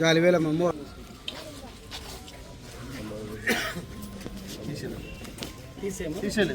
గాలివేలమ్మ తీసేయండి. తీసేయండి.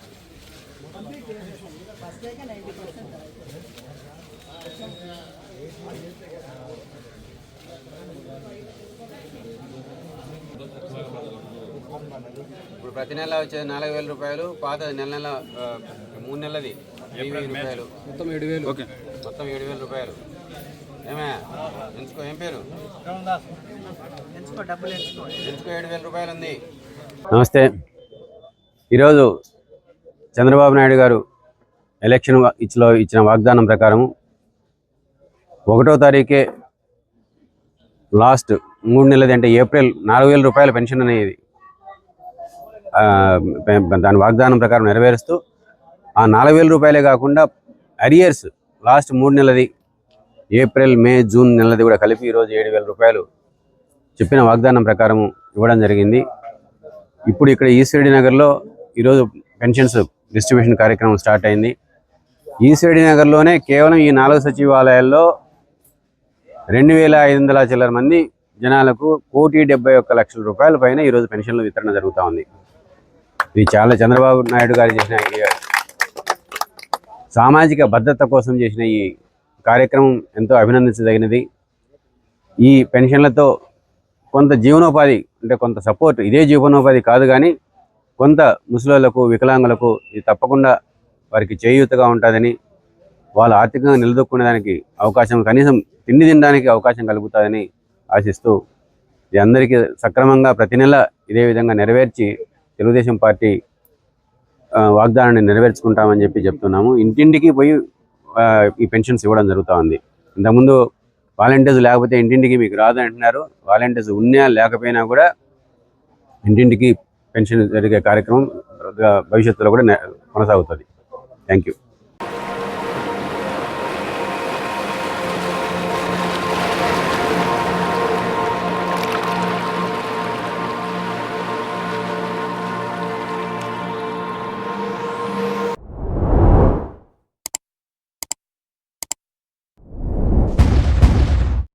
ఇప్పుడు ప్రతి నెల వచ్చే నాలుగు వేల రూపాయలు పాత నెల నెల మూడు రూపాయలు. మొత్తం ఏడు వేలు. ఓకే. మొత్తం ఏడు వేల రూపాయలు. ఏమే ఎంచుకో ఏం పేరు? ఎంచుకో ఏడు వేల రూపాయలు ఉంది. నమస్తే. ఈరోజు చంద్రబాబు నాయుడు గారు ఎలక్షన్ ఇచ్చిలో ఇచ్చిన వాగ్దానం ప్రకారం ఒకటో తారీఖే లాస్ట్ మూడు నెలలది అంటే ఏప్రిల్ నాలుగు వేల రూపాయల పెన్షన్ అనేది దాని వాగ్దానం ప్రకారం నెరవేరుస్తూ ఆ నాలుగు వేల రూపాయలే కాకుండా అరియర్స్ లాస్ట్ మూడు నెలది ఏప్రిల్ మే జూన్ నెలది కూడా కలిపి ఈరోజు ఏడు వేల రూపాయలు చెప్పిన వాగ్దానం ప్రకారం ఇవ్వడం జరిగింది. ఇప్పుడు ఇక్కడ ఈశ్వరెడ్డి నగర్లో ఈరోజు పెన్షన్స్ డిస్ట్రిబ్యూషన్ కార్యక్రమం స్టార్ట్ అయింది. ఈశ్వరెడ్డి నగర్లోనే కేవలం ఈ నాలుగు సచివాలయాల్లో రెండు వేల ఐదు వందల చిల్లర మంది జనాలకు కోటి డెబ్బై ఒక్క లక్షల రూపాయల పైన ఈరోజు పెన్షన్లు వితరణ జరుగుతూ ఉంది. ఇది చాలా చంద్రబాబు నాయుడు గారు చేసిన సామాజిక భద్రత కోసం చేసిన ఈ కార్యక్రమం ఎంతో అభినందించదగినది. ఈ పెన్షన్లతో కొంత జీవనోపాధి అంటే కొంత సపోర్ట్ ఇదే జీవనోపాధి కాదు కానీ కొంత ముసలోళ్ళకు వికలాంగులకు ఇది తప్పకుండా వారికి చేయూతగా ఉంటుందని వాళ్ళు ఆర్థికంగా నిలదొక్కునేదానికి అవకాశం కనీసం తిండి తినడానికి అవకాశం కలుగుతుందని ఆశిస్తూ ఇది అందరికీ సక్రమంగా ప్రతి నెల ఇదే విధంగా నెరవేర్చి తెలుగుదేశం పార్టీ వాగ్దానాన్ని నెరవేర్చుకుంటామని చెప్పి చెప్తున్నాము. ఇంటింటికి పోయి ఈ పెన్షన్స్ ఇవ్వడం జరుగుతూ ఉంది. ఇంతకుముందు వాలంటీర్స్ లేకపోతే ఇంటింటికి మీకు రాదు అంటున్నారు. వాలంటీర్స్ ఉన్నా లేకపోయినా కూడా ఇంటింటికి పెన్షన్ జరిగే కార్యక్రమం భవిష్యత్తులో కూడా కొనసాగుతుంది. Thank you